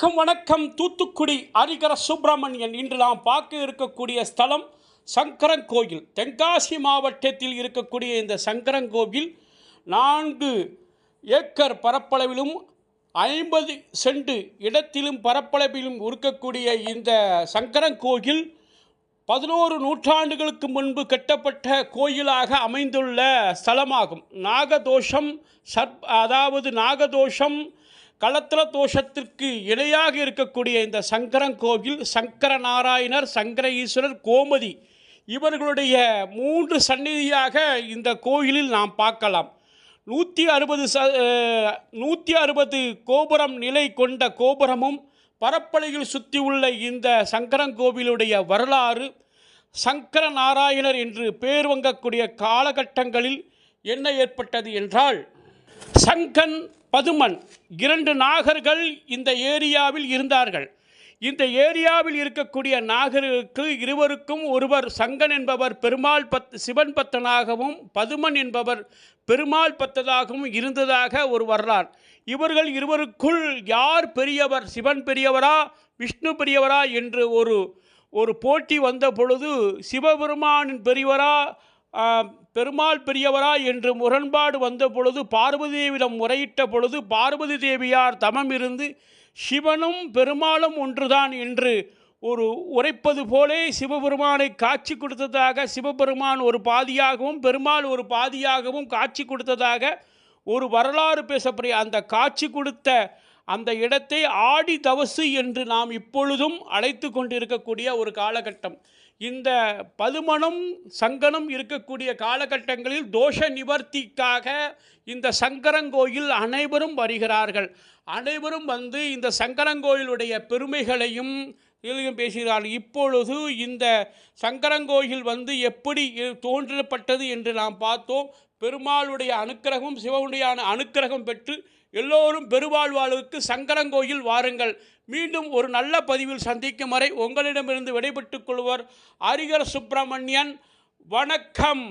வணக்கம் தூத்துக்குடி ஹரிகர சுப்பிரமணியன் இன்று நாம் பார்க்க இருக்கக்கூடிய ஸ்தலம் சங்கரங்கோயில் தென்காசி மாவட்டத்தில் இருக்கக்கூடிய இந்த சங்கரங்கோவில் நான்கு ஏக்கர் பரப்பளவிலும் ஐம்பது சென்ட் இடத்திலும் பரப்பளவிலும் இருக்கக்கூடிய இந்த சங்கரங்கோயில் பதினோரு நூற்றாண்டுகளுக்கு முன்பு கட்டப்பட்ட கோயிலாக அமைந்துள்ள ஸ்தலமாகும். நாகதோஷம் சர்ப் அதாவது நாகதோஷம் களத்திர தோஷத்திற்கு இணையாக இருக்கக்கூடிய இந்த சங்கரன் கோவில் சங்கர நாராயணர் சங்கர ஈஸ்வரர் கோமதி இவர்களுடைய மூன்று சந்நிதியாக இந்த கோயிலில் நாம் பார்க்கலாம். நூற்றி அறுபது ச நூற்றி அறுபது கோபுரம் நிலை கொண்ட கோபுரமும் பரப்பளையில் சுற்றியுள்ள இந்த சங்கரன் கோவிலுடைய வரலாறு சங்கர நாராயணர் என்று பேர் வங்கக்கூடிய காலகட்டங்களில் என்ன ஏற்பட்டது என்றால் சங்கன் பதுமன் இரண்டு நாகர்கள் இந்த ஏரியாவில் இருந்தார்கள். இந்த ஏரியாவில் இருக்கக்கூடிய நாகருக்கு இருவருக்கும் ஒருவர் சங்கன் என்பவர் பெருமாள் பத் சிவன் பத்தனாகவும் பதுமன் என்பவர் பெருமாள் பத்ததாகவும் இருந்ததாக ஒரு வரலாறு. இவர்கள் இருவருக்குள் யார் பெரியவர் சிவன் பெரியவரா விஷ்ணு பெரியவரா என்று ஒரு ஒரு போட்டி வந்த பொழுது சிவபெருமானின் பெரியவரா பெருமாள் பெரியவரா என்று முரண்பாடு வந்த பொழுது பார்வதி தேவியிடம் முறையிட்ட பொழுது பார்வதி தேவியார் தமம் இருந்து சிவனும் பெருமாளும் ஒன்றுதான் என்று ஒரு உரைப்பது போலே சிவபெருமானை காட்சி கொடுத்ததாக சிவபெருமான் ஒரு பாதியாகவும் பெருமாள் ஒரு பாதியாகவும் காட்சி கொடுத்ததாக ஒரு வரலாறு பேசப்படிய அந்த காட்சி கொடுத்த அந்த இடத்தை ஆடி தவசு என்று நாம் இப்பொழுதும் அழைத்து கொண்டிருக்கக்கூடிய ஒரு காலகட்டம். இந்த பதுமணம் சங்கனம் இருக்கக்கூடிய காலகட்டங்களில் தோஷ நிவர்த்திக்காக இந்த சங்கரங்கோயில் அனைவரும் வருகிறார்கள். அனைவரும் வந்து இந்த சங்கரங்கோயிலுடைய பெருமைகளையும் இதிலும் பேசுகிறார் இப்பொழுது இந்த சங்கரங்கோயில் வந்து எப்படி தோன்றப்பட்டது என்று நாம் பார்த்தோம். பெருமாளுடைய அனுக்கிரகம் சிவனுடையான அனுக்கிரகம் பெற்று எல்லோரும் பெருவாழ்வாளுக்கு சங்கரங்கோயில் வாருங்கள். மீண்டும் ஒரு நல்ல பதிவில் சந்திக்கும் வரை உங்களிடமிருந்து விடைபெற்றுக் கொள்வர் அரிகர் சுப்பிரமணியன். வணக்கம்.